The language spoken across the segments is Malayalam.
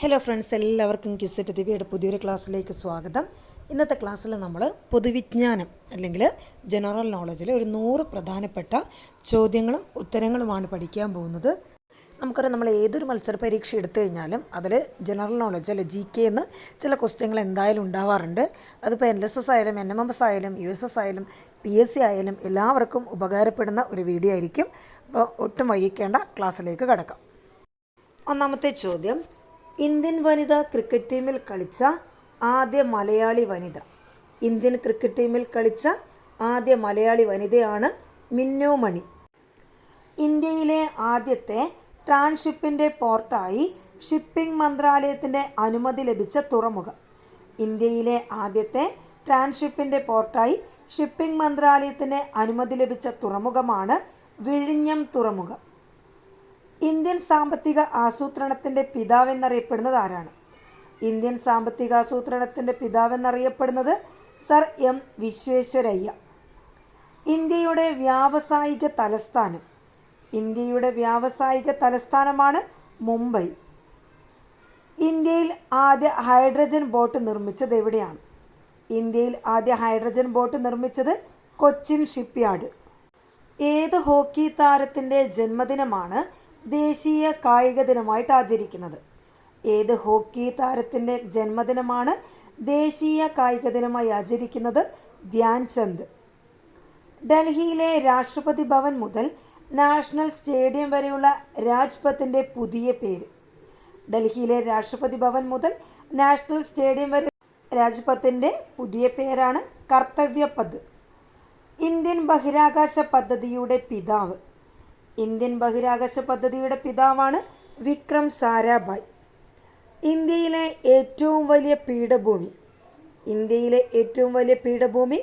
ഹലോ ഫ്രണ്ട്സ് എല്ലാവർക്കും ക്യുസെറ്റ് ദിവ്യയുടെ പുതിയൊരു ക്ലാസ്സിലേക്ക് സ്വാഗതം. ഇന്നത്തെ ക്ലാസ്സിൽ നമ്മൾ പൊതുവിജ്ഞാനം അല്ലെങ്കിൽ ജനറൽ നോളജിലെ ഒരു നൂറ് പ്രധാനപ്പെട്ട ചോദ്യങ്ങളും ഉത്തരങ്ങളുമാണ് പഠിക്കാൻ പോകുന്നത്. നമുക്കറിയാം നമ്മൾ ഏതൊരു മത്സര പരീക്ഷ എടുത്തു കഴിഞ്ഞാലും അതിൽ ജനറൽ നോളജ് അല്ലെ ജി കെ എന്ന് ചില ക്വസ്റ്റ്യങ്ങൾ എന്തായാലും ഉണ്ടാവാറുണ്ട്. അതിപ്പോൾ എൻ എസ് എസ് ആയാലും എൻ എം എം എസ് ആയാലും യു എസ് എസ് ആയാലും പി എസ് സി ആയാലും എല്ലാവർക്കും ഉപകാരപ്പെടുന്ന ഒരു വീഡിയോ ആയിരിക്കും. അപ്പോൾ ഒട്ടും വൈകിക്കേണ്ട ക്ലാസ്സിലേക്ക് കടക്കാം. ഒന്നാമത്തെ ചോദ്യം ഇന്ത്യൻ വനിത ക്രിക്കറ്റ് ടീമിൽ കളിച്ച ആദ്യ മലയാളി വനിത. ഇന്ത്യൻ ക്രിക്കറ്റ് ടീമിൽ കളിച്ച ആദ്യ മലയാളി വനിതയാണ് മിന്നോ മണി. ഇന്ത്യയിലെ ആദ്യത്തെ ട്രാൻഷിപ്പിന്റെ പോർട്ടായി ഷിപ്പിംഗ് മന്ത്രാലയത്തിന്റെ അനുമതി ലഭിച്ച തുറമുഖം. ഇന്ത്യയിലെ ആദ്യത്തെ ട്രാൻഷിപ്പിന്റെ പോർട്ടായി ഷിപ്പിംഗ് മന്ത്രാലയത്തിന്റെ അനുമതി ലഭിച്ച തുറമുഖമാണ് വിഴിഞ്ഞം തുറമുഖം. ഇന്ത്യൻ സാമ്പത്തിക ആസൂത്രണത്തിന്റെ പിതാവെന്നറിയപ്പെടുന്നത് ആരാണ്? ഇന്ത്യൻ സാമ്പത്തിക ആസൂത്രണത്തിന്റെ പിതാവെന്നറിയപ്പെടുന്നത് സർ എം വിശ്വേശ്വരയ്യ. ഇന്ത്യയുടെ വ്യാവസായിക തലസ്ഥാനം. ഇന്ത്യയുടെ വ്യാവസായിക തലസ്ഥാനമാണ് മുംബൈ. ഇന്ത്യയിൽ ആദ്യ ഹൈഡ്രജൻ ബോട്ട് നിർമ്മിച്ചത് എവിടെയാണ്? ഇന്ത്യയിൽ ആദ്യ ഹൈഡ്രജൻ ബോട്ട് നിർമ്മിച്ചത് കൊച്ചിൻ ഷിപ്പ്യാർഡ്. ഏത് ഹോക്കി താരത്തിന്റെ ജന്മദിനമാണ് ദേശീയ കായിക ദിനമായിട്ട് ആചരിക്കുന്നത്. ഏത് ഹോക്കി താരത്തിന്റെ ജന്മദിനമാണ് ദേശീയ കായിക ദിനമായി ആചരിക്കുന്നത് ധ്യാൻ ചന്ദ് ഡൽഹിയിലെ രാഷ്ട്രപതി ഭവൻ മുതൽ നാഷണൽ സ്റ്റേഡിയം വരെയുള്ള രാജ്പഥിന്റെ പുതിയ പേര്. ഡൽഹിയിലെ രാഷ്ട്രപതി ഭവൻ മുതൽ നാഷണൽ സ്റ്റേഡിയം വരെ രാജ്പഥിന്റെ പുതിയ പേരാണ് കർത്തവ്യപദ്. ഇന്ത്യൻ ബഹിരാകാശ പദ്ധതിയുടെ പിതാവ്. ഇന്ത്യൻ ബഹിരാകാശ പദ്ധതിയുടെ പിതാവാണ് വിക്രം സാരാഭായ്. ഇന്ത്യയിലെ ഏറ്റവും വലിയ പീഠഭൂമി. ഇന്ത്യയിലെ ഏറ്റവും വലിയ പീഠഭൂമി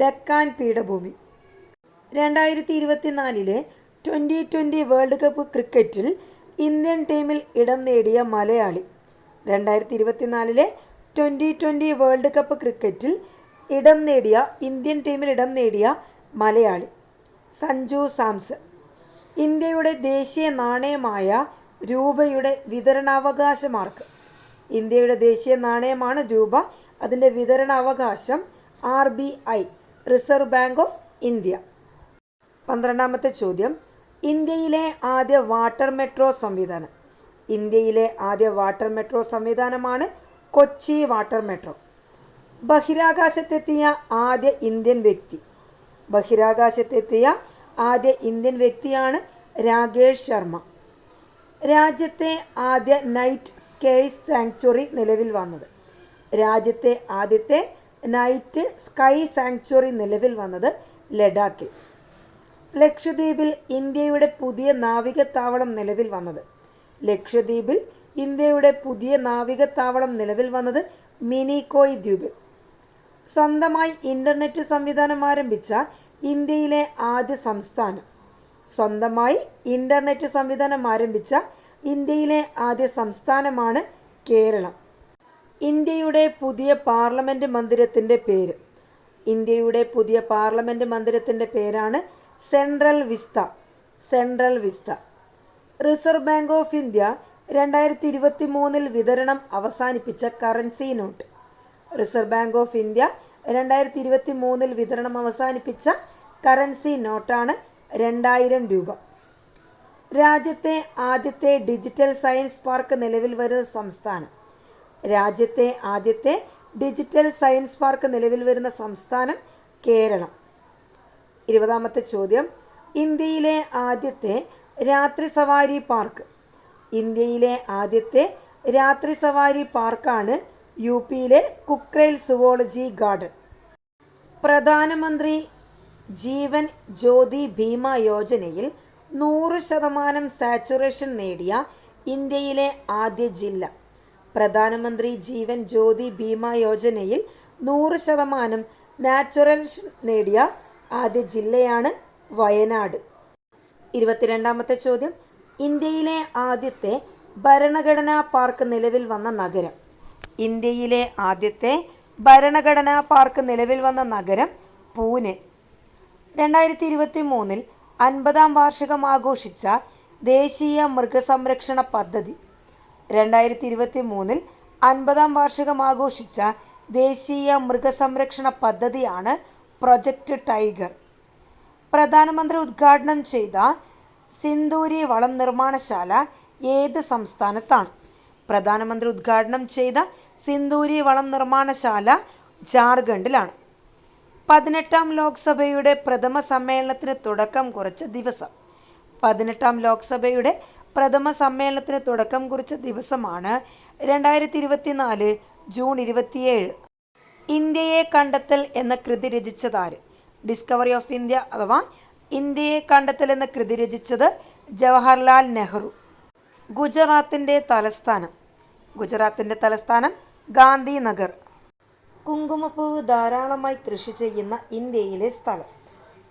ഡക്കാൻ പീഠഭൂമി. രണ്ടായിരത്തി ഇരുപത്തിനാലിലെ ട്വന്റി ട്വന്റി വേൾഡ് കപ്പ് ക്രിക്കറ്റിൽ ഇന്ത്യൻ ടീമിൽ ഇടം നേടിയ മലയാളി. രണ്ടായിരത്തി ഇരുപത്തിനാലിലെ ട്വന്റി ട്വന്റി വേൾഡ് കപ്പ് ക്രിക്കറ്റിൽ ഇടം നേടിയ ഇന്ത്യൻ ടീമിൽ ഇടം നേടിയ മലയാളി. സഞ്ജു സാംസൺ. ഇന്ത്യയുടെ ദേശീയ നാണയമായ രൂപയുടെ വിതരണാവകാശ മാർക്ക് ഇന്ത്യയുടെ ദേശീയ നാണയമാണ് രൂപ. അതിന്റെ വിതരണാവകാശം R B I Reserve Bank of India. പന്ത്രണ്ടാമത്തെ ചോദ്യം. ഇന്ത്യയിലെ ആദ്യ വാട്ടർ മെട്രോ സംവിധാനം. ഇന്ത്യയിലെ ആദ്യ വാട്ടർ മെട്രോ സംവിധാനമാണ് കൊച്ചി വാട്ടർ മെട്രോ. ബഹിരാകാശത്തെത്തിയ ആദ്യ ഇന്ത്യൻ വ്യക്തി. ബഹിരാകാശത്തെത്തിയ ആദ്യ ഇന്ത്യൻ വ്യക്തിയാണ് രാകേഷ് ശർമ്മ. രാജ്യത്തെ ആദ്യ നൈറ്റ് സ്കേസ് സാങ്ച്വറി നിലവിൽ വന്നത്. രാജ്യത്തെ ആദ്യത്തെ നൈറ്റ് സ്കൈ സാങ്ച്വറി നിലവിൽ വന്നത് ലഡാക്കിൽ. ലക്ഷദ്വീപിൽ ഇന്ത്യയുടെ പുതിയ നാവികത്താവളം നിലവിൽ വന്നത്. ലക്ഷദ്വീപിൽ ഇന്ത്യയുടെ പുതിയ നാവികത്താവളം നിലവിൽ വന്നത് മിനിക്കോയ് ദ്വീപിൽ. സ്വന്തമായി ഇന്റർനെറ്റ് സംവിധാനം ആരംഭിച്ച ഇന്ത്യയിലെ ആദ്യ സംസ്ഥാനം. സ്വന്തമായി ഇന്റർനെറ്റ് സംവിധാനം ആരംഭിച്ച ഇന്ത്യയിലെ ആദ്യ സംസ്ഥാനമാണ് കേരളം. ഇന്ത്യയുടെ പുതിയ പാർലമെന്റ് മന്ദിരത്തിന്റെ പേര്. ഇന്ത്യയുടെ പുതിയ പാർലമെന്റ് മന്ദിരത്തിന്റെ പേരാണ് central vista central vista. Reserve Bank of India രണ്ടായിരത്തി ഇരുപത്തി മൂന്നിൽ വിതരണം അവസാനിപ്പിച്ച currency note. Reserve Bank of India രണ്ടായിരത്തി ഇരുപത്തി മൂന്നിൽ വിതരണം അവസാനിപ്പിച്ച കറൻസി നോട്ടാണ് രണ്ടായിരം രൂപ. രാജ്യത്തെ ആദ്യത്തെ ഡിജിറ്റൽ സയൻസ് പാർക്ക് നിലവിൽ വരുന്ന സംസ്ഥാനം. രാജ്യത്തെ ആദ്യത്തെ ഡിജിറ്റൽ സയൻസ് പാർക്ക് നിലവിൽ വരുന്ന സംസ്ഥാനം കേരളം. ഇരുപതാമത്തെ ചോദ്യം. ഇന്ത്യയിലെ ആദ്യത്തെ രാത്രി സവാരി പാർക്ക്. ഇന്ത്യയിലെ ആദ്യത്തെ രാത്രി സവാരി പാർക്കാണ് യു പിയിലെ കുക്രൈൽ സുവോളജി ഗാർഡൻ പ്രധാനമന്ത്രി ജീവൻ ജ്യോതി ഭീമ യോജനയിൽ നൂറ് ശതമാനം സാച്ചുറേഷൻ നേടിയ ഇന്ത്യയിലെ ആദ്യ ജില്ല. പ്രധാനമന്ത്രി ജീവൻ ജ്യോതി ഭീമ യോജനയിൽ നൂറ് ശതമാനം നാച്ചുറേഷൻ നേടിയ ആദ്യ ജില്ലയാണ് വയനാട്. ഇരുപത്തിരണ്ടാമത്തെ ചോദ്യം. ഇന്ത്യയിലെ ആദ്യത്തെ ഭരണഘടനാ പാർക്ക് നിലവിൽ വന്ന നഗരം. ഇന്ത്യയിലെ ആദ്യത്തെ ഭരണഘടനാ പാർക്ക് നിലവിൽ വന്ന നഗരം പൂനെ. രണ്ടായിരത്തി ഇരുപത്തി മൂന്നിൽ അൻപതാം വാർഷികം ആഘോഷിച്ച ദേശീയ മൃഗസംരക്ഷണ പദ്ധതി. രണ്ടായിരത്തി ഇരുപത്തി മൂന്നിൽ അൻപതാം വാർഷികം ആഘോഷിച്ച ദേശീയ മൃഗസംരക്ഷണ പദ്ധതിയാണ് പ്രൊജക്റ്റ് ടൈഗർ. പ്രധാനമന്ത്രി ഉദ്ഘാടനം ചെയ്ത സിന്ദൂരി വളം നിർമ്മാണശാല ഏത് സംസ്ഥാനത്താണ്? പ്രധാനമന്ത്രി ഉദ്ഘാടനം ചെയ്ത സിന്ദൂരി വളം നിർമ്മാണശാല ജാർഖണ്ഡിലാണ്. പതിനെട്ടാം ലോക്സഭയുടെ പ്രഥമ സമ്മേളനത്തിന് തുടക്കം കുറിച്ച ദിവസം. പതിനെട്ടാം ലോക്സഭയുടെ പ്രഥമ സമ്മേളനത്തിന് തുടക്കം കുറിച്ച ദിവസമാണ് രണ്ടായിരത്തി ഇരുപത്തിനാല് ജൂൺ ഇരുപത്തിയേഴ്. ഇന്ത്യയെ കണ്ടെത്തൽ എന്ന കൃതി രചിച്ചതാര് ഡിസ്കവറി ഓഫ് ഇന്ത്യ അഥവാ ഇന്ത്യയെ കണ്ടെത്തൽ എന്ന കൃതി രചിച്ചത് ജവഹർലാൽ നെഹ്റു. ഗുജറാത്തിന്റെ തലസ്ഥാനം. ഗുജറാത്തിന്റെ തലസ്ഥാനം ഗാന്ധിനഗർ. കുങ്കുമപ്പൂവ് ധാരാളമായി കൃഷി ചെയ്യുന്ന ഇന്ത്യയിലെ സ്ഥലം.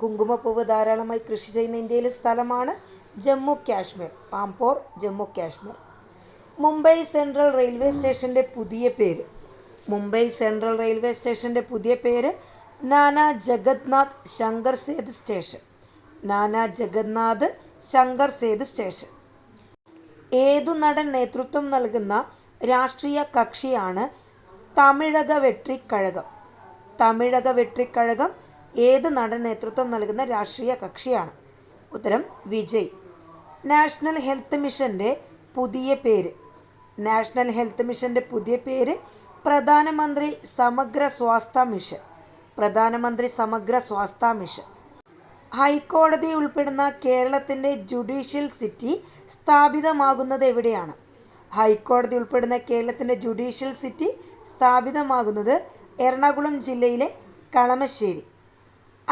കുങ്കുമപ്പൂവ് ധാരാളമായി കൃഷി ചെയ്യുന്ന ഇന്ത്യയിലെ സ്ഥലമാണ് ജമ്മു കാശ്മീർ പാംപോർ ജമ്മു കാശ്മീർ. മുംബൈ സെൻട്രൽ റെയിൽവേ സ്റ്റേഷന്റെ പുതിയ പേര്. മുംബൈ സെൻട്രൽ റെയിൽവേ സ്റ്റേഷന്റെ പുതിയ പേര് Nana ജഗത്നാഥ് Shankar Seth station. Nana Jagannath Shankar Seth station. ഏതു നടൻ നേതൃത്വം നൽകുന്ന രാഷ്ട്രീയ കക്ഷിയാണ് തമിഴക വെട്രിക്കഴകം തമിഴക വെട്രിക്കഴകം ഏത് നടൻ നേതൃത്വം നൽകുന്ന രാഷ്ട്രീയ കക്ഷിയാണ്? ഉത്തരം വിജയ്. നാഷണൽ ഹെൽത്ത് മിഷന്റെ പുതിയ പേര്. നാഷണൽ ഹെൽത്ത് മിഷന്റെ പുതിയ പേര് പ്രധാനമന്ത്രി സമഗ്ര സ്വാസ്ഥ്യ മിഷൻ. പ്രധാനമന്ത്രി സമഗ്ര സ്വാസ്ഥ്യ മിഷൻ. ഹൈക്കോടതി ഉൾപ്പെടുന്ന കേരളത്തിന്റെ ജുഡീഷ്യൽ സിറ്റി സ്ഥാപിതമാകുന്നത് എവിടെയാണ്? ഹൈക്കോടതി ഉൾപ്പെടുന്ന കേരളത്തിന്റെ ജുഡീഷ്യൽ സിറ്റി സ്ഥാപിതമാകുന്നത് എറണാകുളം ജില്ലയിലെ കളമശ്ശേരി.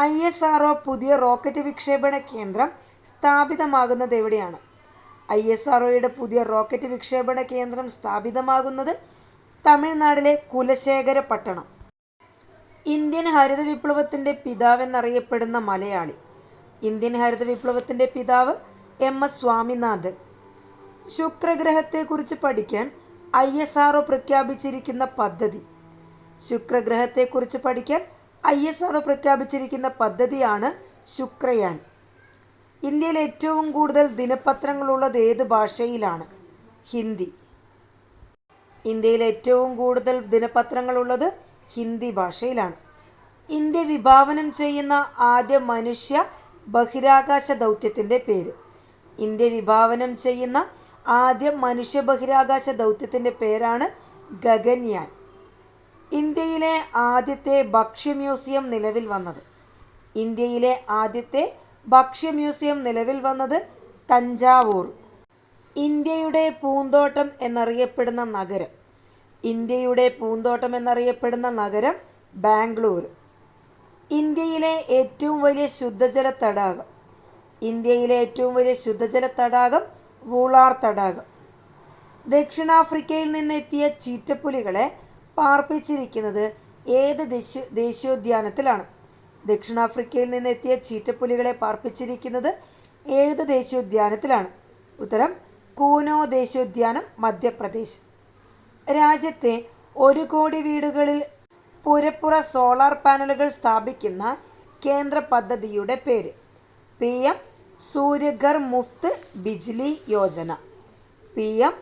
ഐ എസ് ആർ പുതിയ റോക്കറ്റ് വിക്ഷേപണ കേന്ദ്രം സ്ഥാപിതമാകുന്നത് എവിടെയാണ്? ഐ എസ് ആർ പുതിയ റോക്കറ്റ് വിക്ഷേപണ കേന്ദ്രം സ്ഥാപിതമാകുന്നത് തമിഴ്നാട്ടിലെ കുലശേഖര പട്ടണം. ഇന്ത്യൻ ഹരിത വിപ്ലവത്തിന്റെ പിതാവെന്നറിയപ്പെടുന്ന മലയാളി. ഇന്ത്യൻ ഹരിത വിപ്ലവത്തിന്റെ പിതാവ് എം എസ് സ്വാമിനാഥൻ. ശുക്രഗ്രഹത്തെക്കുറിച്ച് പഠിക്കാൻ ഐ എസ് ആർ പ്രഖ്യാപിച്ചിരിക്കുന്ന പദ്ധതി. ശുക്രഗ്രഹത്തെക്കുറിച്ച് പഠിക്കാൻ ഐ എസ് ആർ പ്രഖ്യാപിച്ചിരിക്കുന്ന പദ്ധതിയാണ് ശുക്രയാൻ. ഇന്ത്യയിൽ ഏറ്റവും കൂടുതൽ ദിനപത്രങ്ങളുള്ളത് ഏത് ഭാഷയിലാണ്? ഹിന്ദി. ഇന്ത്യയിൽ ഏറ്റവും കൂടുതൽ ദിനപത്രങ്ങളുള്ളത് ഹിന്ദി ഭാഷയിലാണ്. ഇന്ത്യ വിഭാവനം ചെയ്യുന്ന ആദ്യ മനുഷ്യ ബഹിരാകാശ ദൗത്യത്തിന്റെ പേര്. ഇന്ത്യ വിഭാവനം ചെയ്യുന്ന ആദ്യ മനുഷ്യ ബഹിരാകാശ ദൗത്യത്തിന്റെ പേരാണ് ഗഗൻയാൻ. ഇന്ത്യയിലെ ആദ്യത്തെ ഭക്ഷ്യ മ്യൂസിയം നിലവിൽ വന്നത്. ഇന്ത്യയിലെ ആദ്യത്തെ ഭക്ഷ്യ മ്യൂസിയം നിലവിൽ വന്നത് തഞ്ചാവൂർ. ഇന്ത്യയുടെ പൂന്തോട്ടം എന്നറിയപ്പെടുന്ന നഗരം. ഇന്ത്യയുടെ പൂന്തോട്ടം എന്നറിയപ്പെടുന്ന നഗരം ബാംഗ്ലൂർ. ഇന്ത്യയിലെ ഏറ്റവും വലിയ ശുദ്ധജല തടാകം. ഇന്ത്യയിലെ ഏറ്റവും വലിയ ശുദ്ധജല തടാകം വൂളാർ തടാകം. ദക്ഷിണാഫ്രിക്കയിൽ നിന്നെത്തിയ ചീറ്റപ്പുലികളെ പാർപ്പിച്ചിരിക്കുന്നത് ഏത് ദേശീയ ദേശീയോദ്യാനത്തിലാണ്? ദക്ഷിണാഫ്രിക്കയിൽ നിന്നെത്തിയ ചീറ്റപ്പുലികളെ പാർപ്പിച്ചിരിക്കുന്നത് ഏത് ദേശീയോദ്യാനത്തിലാണ്? ഉത്തരം കൂനോ ദേശീയോദ്യാനം മധ്യപ്രദേശ്. രാജ്യത്തെ ഒരു കോടി വീടുകളിൽ പുരപ്പുറ സോളാർ പാനലുകൾ സ്ഥാപിക്കുന്ന കേന്ദ്ര പദ്ധതിയുടെ പേര്. P M Suryaghar Muft Bijli Yojana. P M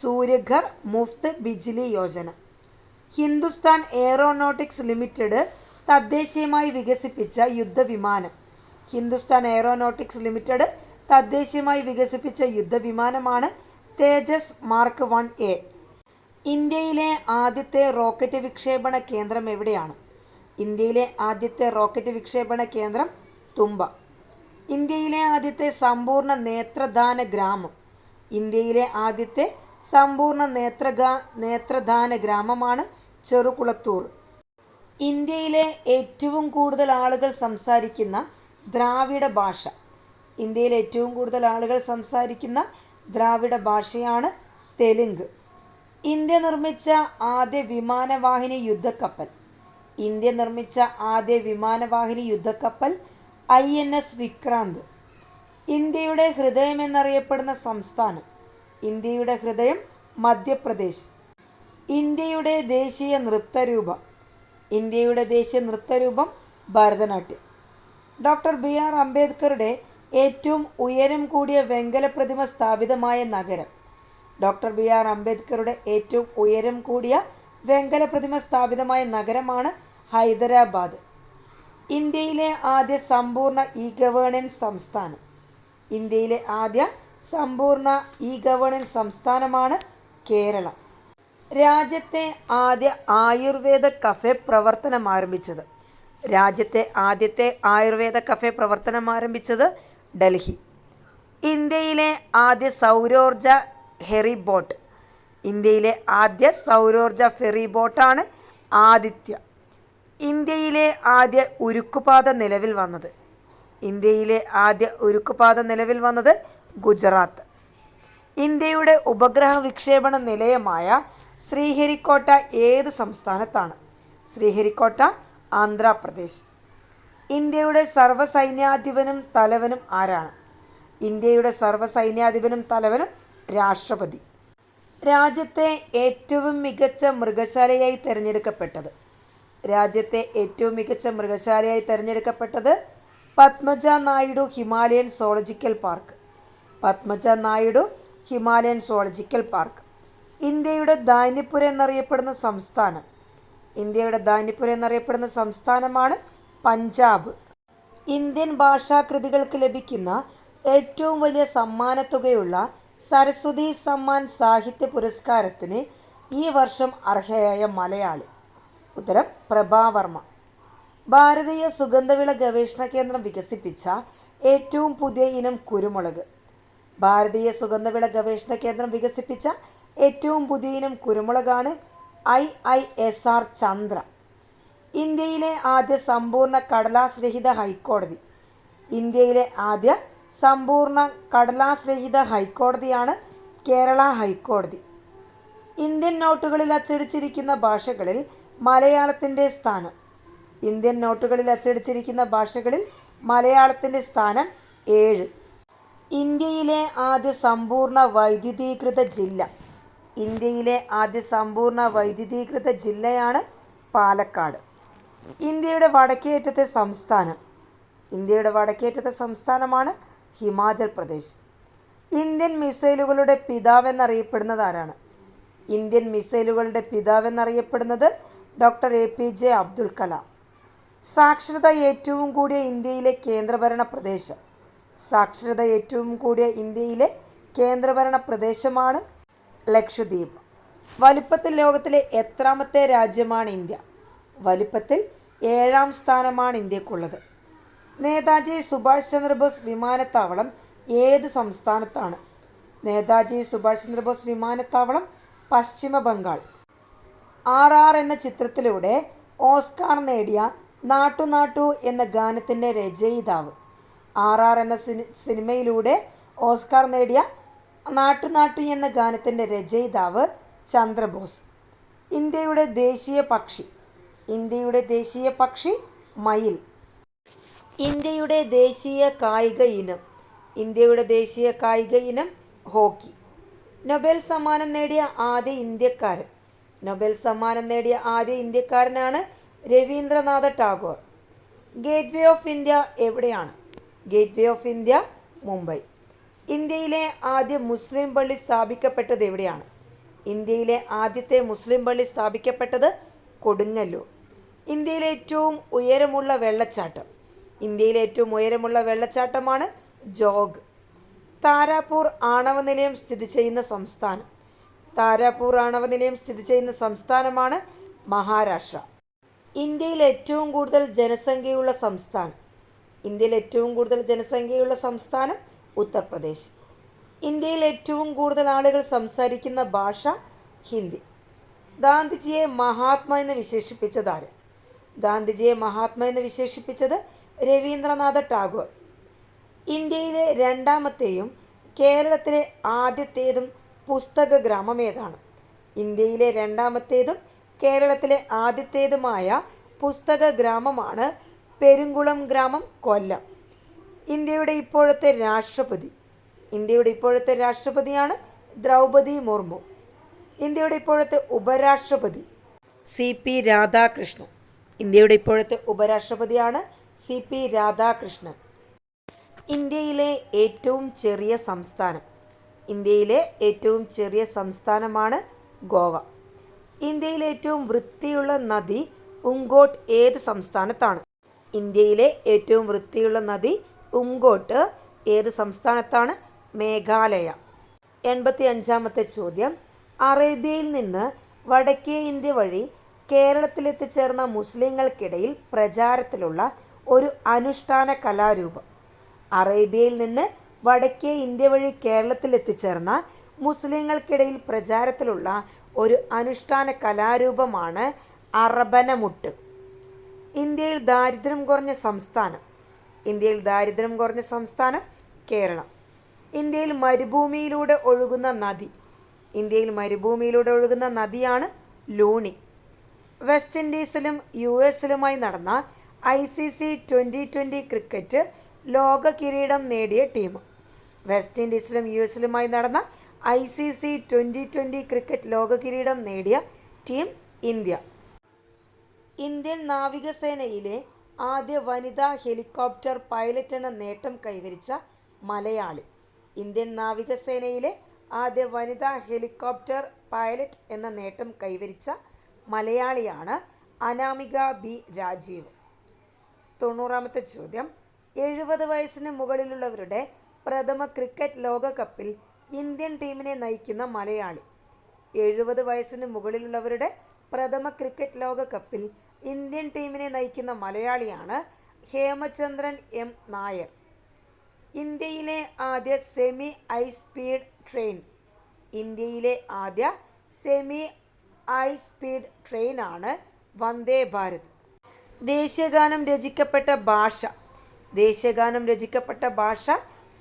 Suryaghar Muft Bijli Yojana. Hindustan aeronautics limited തദ്ദേശീയമായി വികസിപ്പിച്ച യുദ്ധവിമാനം. ഹിന്ദുസ്ഥാൻ എയറോനോട്ടിക്സ് ലിമിറ്റഡ് തദ്ദേശീയമായി വികസിപ്പിച്ച യുദ്ധവിമാനമാണ് തേജസ് മാർക്ക് വൺ എ. ഇന്ത്യയിലെ ആദ്യത്തെ റോക്കറ്റ് വിക്ഷേപണ കേന്ദ്രം എവിടെയാണ്? ഇന്ത്യയിലെ ആദ്യത്തെ റോക്കറ്റ് വിക്ഷേപണ കേന്ദ്രം തുമ്പ ഇന്ത്യയിലെ ആദ്യത്തെ സമ്പൂർണ നേത്രദാന ഗ്രാമം. ഇന്ത്യയിലെ ആദ്യത്തെ സമ്പൂർണ നേത്രഗാ നേത്രദാന ഗ്രാമമാണ് ചെറുകുളത്തൂർ. ഇന്ത്യയിലെ ഏറ്റവും കൂടുതൽ ആളുകൾ സംസാരിക്കുന്ന ദ്രാവിഡ ഭാഷ. ഇന്ത്യയിലെ ഏറ്റവും കൂടുതൽ ആളുകൾ സംസാരിക്കുന്ന ദ്രാവിഡ ഭാഷയാണ് തെലുങ്ക്. ഇന്ത്യ നിർമ്മിച്ച ആദ്യ വിമാനവാഹിനി യുദ്ധക്കപ്പൽ. ഇന്ത്യ നിർമ്മിച്ച ആദ്യ വിമാനവാഹിനി യുദ്ധക്കപ്പൽ ഐ എൻ എസ് വിക്രാന്ത്. ഇന്ത്യയുടെ ഹൃദയം എന്നറിയപ്പെടുന്ന സംസ്ഥാനം. ഇന്ത്യയുടെ ഹൃദയം മധ്യപ്രദേശ്. ഇന്ത്യയുടെ ദേശീയ നൃത്തരൂപം. ഇന്ത്യയുടെ ദേശീയ നൃത്തരൂപം ഭരതനാട്യം. ഡോക്ടർ ബി ആർ അംബേദ്കറുടെ ഏറ്റവും ഉയരം കൂടിയ വെങ്കല പ്രതിമ സ്ഥാപിതമായ നഗരം. ഡോക്ടർ ബി ആർ അംബേദ്കറുടെ ഏറ്റവും ഉയരം കൂടിയ വെങ്കല പ്രതിമ സ്ഥാപിതമായ നഗരമാണ് ഹൈദരാബാദ്. ഇന്ത്യയിലെ ആദ്യ സമ്പൂർണ ഇ ഗവേണൻസ് സംസ്ഥാനം. ഇന്ത്യയിലെ ആദ്യ സമ്പൂർണ ഇ ഗവേണൻസ് സംസ്ഥാനമാണ് കേരളം. രാജ്യത്തെ ആദ്യ ആയുർവേദ കഫെ പ്രവർത്തനം ആരംഭിച്ചത്. രാജ്യത്തെ ആദ്യത്തെ ആയുർവേദ കഫെ പ്രവർത്തനം ആരംഭിച്ചത് ഡൽഹി. ഇന്ത്യയിലെ ആദ്യ സൗരോർജ ഹെറി ബോട്ട് ഇന്ത്യയിലെ ആദ്യ സൗരോർജ ഫെറി ബോട്ടാണ് ആദിത്യ. ഇന്ത്യയിലെ ആദ്യ ഉരുക്കുപാത നിലവിൽ വന്നത്. ഇന്ത്യയിലെ ആദ്യ ഉരുക്കുപാത നിലവിൽ വന്നത് ഗുജറാത്ത്. ഇന്ത്യയുടെ ഉപഗ്രഹ വിക്ഷേപണ നിലയമായ ശ്രീഹരിക്കോട്ട ഏത് സംസ്ഥാനത്താണ്? ശ്രീഹരിക്കോട്ട ആന്ധ്രാപ്രദേശ്. ഇന്ത്യയുടെ സർവസൈന്യാധിപനും തലവനും ആരാണ്? ഇന്ത്യയുടെ സർവസൈന്യാധിപനും തലവനും രാഷ്ട്രപതി. രാജ്യത്തെ ഏറ്റവും മികച്ച മൃഗശാലയായി തിരഞ്ഞെടുക്കപ്പെട്ടത് രാജ്യത്തെ ഏറ്റവും മികച്ച മൃഗശാലയായി തിരഞ്ഞെടുക്കപ്പെട്ടത് Padmaja Naidu Himalayan zoological park. Padmaja Naidu Himalayan zoological park. ഇന്ത്യയുടെ ധാന്യപ്പുര എന്നറിയപ്പെടുന്ന സംസ്ഥാനം. ഇന്ത്യയുടെ ധാന്യപ്പുര എന്നറിയപ്പെടുന്ന സംസ്ഥാനമാണ് പഞ്ചാബ്. ഇന്ത്യൻ ഭാഷാകൃതികൾക്ക് ലഭിക്കുന്ന ഏറ്റവും വലിയ സമ്മാനത്തുകയുള്ള സരസ്വതി സമ്മാൻ സാഹിത്യ പുരസ്കാരത്തിന് ഈ വർഷം അർഹയായ മലയാളി. ഉത്തരം പ്രഭാവർമ്മ. ഭാരതീയ സുഗന്ധവിള ഗവേഷണ കേന്ദ്രം വികസിപ്പിച്ച ഏറ്റവും പുതിയ ഇനം കുരുമുളക്. ഭാരതീയ സുഗന്ധവിള ഗവേഷണ കേന്ദ്രം വികസിപ്പിച്ച ഏറ്റവും പുതിയ ഇനം കുരുമുളകാണ് I I S R Chandra. ഇന്ത്യയിലെ ആദ്യ സമ്പൂർണ കടലാസ് രഹിത ഹൈക്കോടതി. ഇന്ത്യയിലെ ആദ്യ സമ്പൂർണ കടലാസ് രഹിത ഹൈക്കോടതിയാണ് കേരള ഹൈക്കോടതി. ഇന്ത്യൻ നോട്ടുകളിൽ അച്ചടിച്ചിരിക്കുന്ന ഭാഷകളിൽ മലയാളത്തിന്റെ സ്ഥാനം. ഇന്ത്യൻ നോട്ടുകളിൽ അച്ചടിച്ചിരിക്കുന്ന ഭാഷകളിൽ മലയാളത്തിന്റെ സ്ഥാനം ഏഴ്. ഇന്ത്യയിലെ ആദ്യ സമ്പൂർണ വൈദ്യുതീകൃത ജില്ല. ഇന്ത്യയിലെ ആദ്യ സമ്പൂർണ വൈദ്യുതീകൃത ജില്ലയാണ് പാലക്കാട്. ഇന്ത്യയുടെ വടക്കേറ്റത്തെ സംസ്ഥാനം. ഇന്ത്യയുടെ വടക്കേറ്റത്തെ സംസ്ഥാനമാണ് ഹിമാചൽ പ്രദേശ്. ഇന്ത്യൻ മിസൈലുകളുടെ പിതാവെന്നറിയപ്പെടുന്നത് ആരാണ്? ഇന്ത്യൻ മിസൈലുകളുടെ പിതാവെന്നറിയപ്പെടുന്നത് doctor A P J Abdul Kalam. സാക്ഷരത ഏറ്റവും കൂടിയ ഇന്ത്യയിലെ കേന്ദ്രഭരണ പ്രദേശം. സാക്ഷരത ഏറ്റവും കൂടിയ ഇന്ത്യയിലെ കേന്ദ്രഭരണ പ്രദേശമാണ് ലക്ഷദ്വീപ്. വലിപ്പത്തിൽ ലോകത്തിലെ എത്രാമത്തെ രാജ്യമാണ് ഇന്ത്യ. വലിപ്പത്തിൽ ഏഴാം സ്ഥാനമാണ് ഇന്ത്യക്കുള്ളത്. നേതാജി സുഭാഷ് ചന്ദ്രബോസ് വിമാനത്താവളം ഏത് സംസ്ഥാനത്താണ്? നേതാജി സുഭാഷ് ചന്ദ്രബോസ് വിമാനത്താവളം പശ്ചിമ ബംഗാൾ ആർ ആർ എന്ന ചിത്രത്തിലൂടെ ഓസ്കാർ നേടിയ നാട്ടു നാട്ടു എന്ന ഗാനത്തിന്റെ രചയിതാവ്. ആർ ആർ എന്ന സിനി സിനിമയിലൂടെ ഓസ്കാർ നേടിയ നാട്ടു നാട്ടു എന്ന ഗാനത്തിന്റെ രചയിതാവ് ചന്ദ്രബോസ്. ഇന്ത്യയുടെ ദേശീയ പക്ഷി ഇന്ത്യയുടെ ദേശീയ പക്ഷി മയിൽ. ഇന്ത്യയുടെ ദേശീയ കായിക ഇനം ഇന്ത്യയുടെ ദേശീയ കായിക ഇനം ഹോക്കി. നൊബേൽ സമ്മാനം നേടിയ ആദ്യ ഇന്ത്യക്കാരൻ നൊബേൽ സമ്മാനം നേടിയ ആദ്യ ഇന്ത്യക്കാരനാണ് Rabindranath Tagore. Gateway of India എവിടെയാണ്? Gateway of India Mumbai. ഇന്ത്യയിലെ ആദ്യ മുസ്ലിം പള്ളി സ്ഥാപിക്കപ്പെട്ടത് എവിടെയാണ്? ഇന്ത്യയിലെ ആദ്യത്തെ മുസ്ലിം പള്ളി സ്ഥാപിക്കപ്പെട്ടത് കൊടുങ്ങല്ലൂർ. ഇന്ത്യയിലെ ഏറ്റവും ഉയരമുള്ള വെള്ളച്ചാട്ടം. ഇന്ത്യയിലെ ഏറ്റവും ഉയരമുള്ള വെള്ളച്ചാട്ടമാണ് ജോഗ്. താരാപൂർ ആണവ നിലയം സ്ഥിതി ചെയ്യുന്ന സംസ്ഥാനം. താരാപൂർ ആണവ നിലയം സ്ഥിതി ചെയ്യുന്ന സംസ്ഥാനമാണ് മഹാരാഷ്ട്ര. ഇന്ത്യയിൽ ഏറ്റവും കൂടുതൽ ജനസംഖ്യയുള്ള സംസ്ഥാനം. ഇന്ത്യയിൽ ഏറ്റവും കൂടുതൽ ജനസംഖ്യയുള്ള സംസ്ഥാനം ഉത്തർപ്രദേശ്. ഇന്ത്യയിൽ ഏറ്റവും കൂടുതൽ ആളുകൾ സംസാരിക്കുന്ന ഭാഷ ഹിന്ദി. ഗാന്ധിജിയെ മഹാത്മാ എന്ന് വിശേഷിപ്പിച്ചത് ആര് ഗാന്ധിജിയെ മഹാത്മാ എന്ന് വിശേഷിപ്പിച്ചത് രവീന്ദ്രനാഥ ടാഗോർ. ഇന്ത്യയിലെ രണ്ടാമത്തെയും കേരളത്തിലെ ആദ്യത്തേതും പുസ്തക ഗ്രാമം ഏതാണ് ഇന്ത്യയിലെ രണ്ടാമത്തേതും കേരളത്തിലെ ആദ്യത്തേതുമായ പുസ്തക ഗ്രാമമാണ് പെരുങ്കുളം ഗ്രാമം കൊല്ലം. ഇന്ത്യയുടെ ഇപ്പോഴത്തെ രാഷ്ട്രപതി. ഇന്ത്യയുടെ ഇപ്പോഴത്തെ രാഷ്ട്രപതിയാണ് ദ്രൗപദി മുർമു. ഇന്ത്യയുടെ ഇപ്പോഴത്തെ ഉപരാഷ്ട്രപതി സി പി രാധാകൃഷ്ണൻ. ഇന്ത്യയുടെ ഇപ്പോഴത്തെ ഉപരാഷ്ട്രപതിയാണ് സി പി രാധാകൃഷ്ണൻ. ഇന്ത്യയിലെ ഏറ്റവും ചെറിയ സംസ്ഥാനം ഇന്ത്യയിലെ ഏറ്റവും ചെറിയ സംസ്ഥാനമാണ് ഗോവ. ഇന്ത്യയിലെ ഏറ്റവും വൃത്തിയുള്ള നദി ഉങ്കോട്ട് ഏത് സംസ്ഥാനത്താണ്? ഇന്ത്യയിലെ ഏറ്റവും വൃത്തിയുള്ള നദി ഉങ്കോട്ട് ഏത് സംസ്ഥാനത്താണ്? മേഘാലയ. എൺപത്തി അഞ്ചാമത്തെ ചോദ്യം. അറേബ്യയിൽ നിന്ന് വടക്കേ ഇന്ത്യ വഴി കേരളത്തിലെത്തിച്ചേർന്ന മുസ്ലിങ്ങൾക്കിടയിൽ പ്രചാരത്തിലുള്ള ഒരു അനുഷ്ഠാന കലാരൂപം. അറേബ്യയിൽ നിന്ന് വടക്കേ ഇന്ത്യ വഴി കേരളത്തിൽ എത്തിച്ചേർന്ന മുസ്ലിങ്ങൾക്കിടയിൽ പ്രചാരത്തിലുള്ള ഒരു അനുഷ്ഠാന കലാരൂപമാണ് അറബനമുട്ട്. ഇന്ത്യയിൽ ദാരിദ്ര്യം കുറഞ്ഞ സംസ്ഥാനം. ഇന്ത്യയിൽ ദാരിദ്ര്യം കുറഞ്ഞ സംസ്ഥാനം കേരളം. ഇന്ത്യയിൽ മരുഭൂമിയിലൂടെ ഒഴുകുന്ന നദി. ഇന്ത്യയിൽ മരുഭൂമിയിലൂടെ ഒഴുകുന്ന നദിയാണ് ലൂണി. വെസ്റ്റ് ഇൻഡീസിലും യു എസിലുമായി നടന്ന I C C twenty twenty cricket ലോക കിരീടം നേടിയ ടീം. വെസ്റ്റ് ഇൻഡീസിലും യു എസിലുമായി നടന്ന I C C twenty twenty cricket ലോക കിരീടം നേടിയ ടീം ഇന്ത്യ. ഇന്ത്യൻ നാവികസേനയിലെ ആദ്യ വനിതാ ഹെലികോപ്റ്റർ പൈലറ്റ് എന്ന നേട്ടം കൈവരിച്ച മലയാളി. ഇന്ത്യൻ നാവികസേനയിലെ ആദ്യ വനിതാ ഹെലികോപ്റ്റർ പൈലറ്റ് എന്ന നേട്ടം കൈവരിച്ച മലയാളിയാണ് അനാമിക ബി രാജീവ്. തൊണ്ണൂറാമത്തെ ചോദ്യം. എഴുപത് വയസ്സിന് മുകളിലുള്ളവരുടെ പ്രഥമ ക്രിക്കറ്റ് ലോകകപ്പിൽ ഇന്ത്യൻ ടീമിനെ നയിക്കുന്ന മലയാളി. എഴുപത് വയസ്സിന് മുകളിലുള്ളവരുടെ പ്രഥമ ക്രിക്കറ്റ് ലോകകപ്പിൽ ഇന്ത്യൻ ടീമിനെ നയിക്കുന്ന മലയാളിയാണ് ഹേമചന്ദ്രൻ എം നായർ. ഇന്ത്യയിലെ ആദ്യ സെമി ഹൈ സ്പീഡ് ട്രെയിൻ ഇന്ത്യയിലെ ആദ്യ സെമി ഹൈ സ്പീഡ് ട്രെയിനാണ് വന്ദേ ഭാരത്. ദേശീയഗാനം രചിക്കപ്പെട്ട ഭാഷ ദേശീയഗാനം രചിക്കപ്പെട്ട ഭാഷ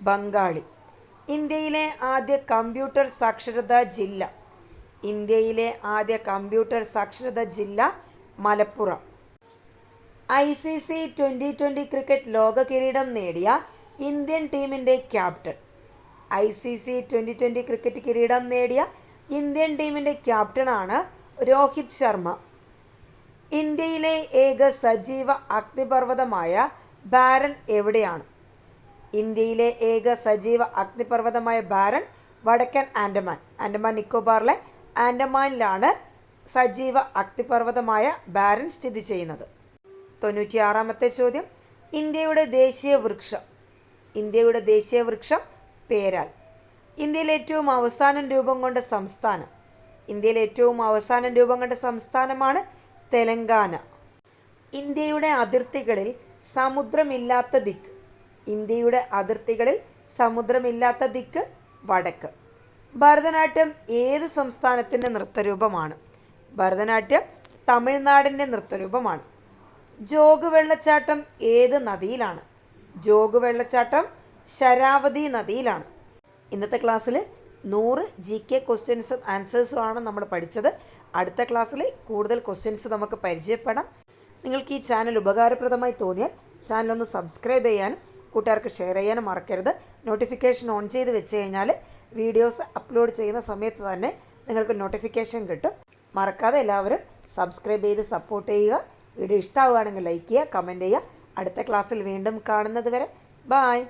ബംഗാളി. ഇന്ത്യയിലെ ആദ്യ കമ്പ്യൂട്ടർ സാക്ഷരതാ ജില്ല. ഇന്ത്യയിലെ ആദ്യ കമ്പ്യൂട്ടർ സാക്ഷരത ജില്ല Malappuram. I C C twenty twenty cricket ലോക കിരീടം നേടിയ ഇന്ത്യൻ ടീമിന്റെ captain. I C C twenty twenty cricket കിരീടം നേടിയ ഇന്ത്യൻ ടീമിന്റെ ക്യാപ്റ്റനാണ് രോഹിത് ശർമ്മ. ഇന്ത്യയിലെ ഏക സജീവ അഗ്നിപർവതമായ ബാരൻ എവിടെയാണ്? ഇന്ത്യയിലെ ഏക സജീവ അഗ്നിപർവതമായ ബാരൻ വടക്കൻ ആൻഡമാൻ. ആൻഡമാൻ നിക്കോബാറിലെ ആൻഡമാനിലാണ് സജീവ അഗ്നിപർവതമായ ബാരൻ സ്ഥിതി ചെയ്യുന്നത്. തൊണ്ണൂറ്റിയാറാമത്തെ ചോദ്യം ഇന്ത്യയുടെ ദേശീയ വൃക്ഷം. ഇന്ത്യയുടെ ദേശീയ വൃക്ഷം പേരാൽ. ഇന്ത്യയിലെ ഏറ്റവും അവസാനം രൂപം കൊണ്ട സംസ്ഥാനം. ഇന്ത്യയിലെ ഏറ്റവും അവസാനം രൂപം കൊണ്ട സംസ്ഥാനമാണ് തെലങ്കാന. ഇന്ത്യയുടെ അതിർത്തികളിൽ സമുദ്രമില്ലാത്ത ദിക്ക്. ഇന്ത്യയുടെ അതിർത്തികളിൽ സമുദ്രമില്ലാത്ത ദിക്ക് വടക്ക്. ഭരതനാട്യം ഏത് സംസ്ഥാനത്തിന്റെ നൃത്തരൂപമാണ്? ഭരതനാട്യം തമിഴ്നാടിന്റെ നൃത്തരൂപമാണ്. ജോഗ് വെള്ളച്ചാട്ടം ഏത് നദിയിലാണ്? ജോഗ് വെള്ളച്ചാട്ടം ശരാവതി നദിയിലാണ്. ഇന്നത്തെ ക്ലാസ്സിൽ നൂറ് ജി കെ ക്വസ്റ്റ്യൻസും ആൻസേഴ്സും ആണ് നമ്മൾ പഠിച്ചത്. അടുത്ത ക്ലാസ്സിൽ കൂടുതൽ ക്വസ്റ്റ്യൻസ് നമുക്ക് പരിചയപ്പെടാം. നിങ്ങൾക്ക് ഈ ചാനൽ ഉപകാരപ്രദമായി തോന്നിയാൽ ചാനൽ ഒന്ന് സബ്സ്ക്രൈബ് ചെയ്യാനും കൂട്ടുകാർക്ക് ഷെയർ ചെയ്യാനും മറക്കരുത്. നോട്ടിഫിക്കേഷൻ ഓൺ ചെയ്ത് വെച്ച് കഴിഞ്ഞാൽ വീഡിയോസ് അപ്ലോഡ് ചെയ്യുന്ന സമയത്ത് തന്നെ നിങ്ങൾക്ക് നോട്ടിഫിക്കേഷൻ കിട്ടും. മറക്കാതെ എല്ലാവരും സബ്സ്ക്രൈബ് ചെയ്ത് സപ്പോർട്ട് ചെയ്യുക. വീഡിയോ ഇഷ്ടമാവുകയാണെങ്കിൽ ലൈക്ക് ചെയ്യുക കമന്റ് ചെയ്യുക. അടുത്ത ക്ലാസ്സിൽ വീണ്ടും കാണുന്നത് വരെ. ബായ്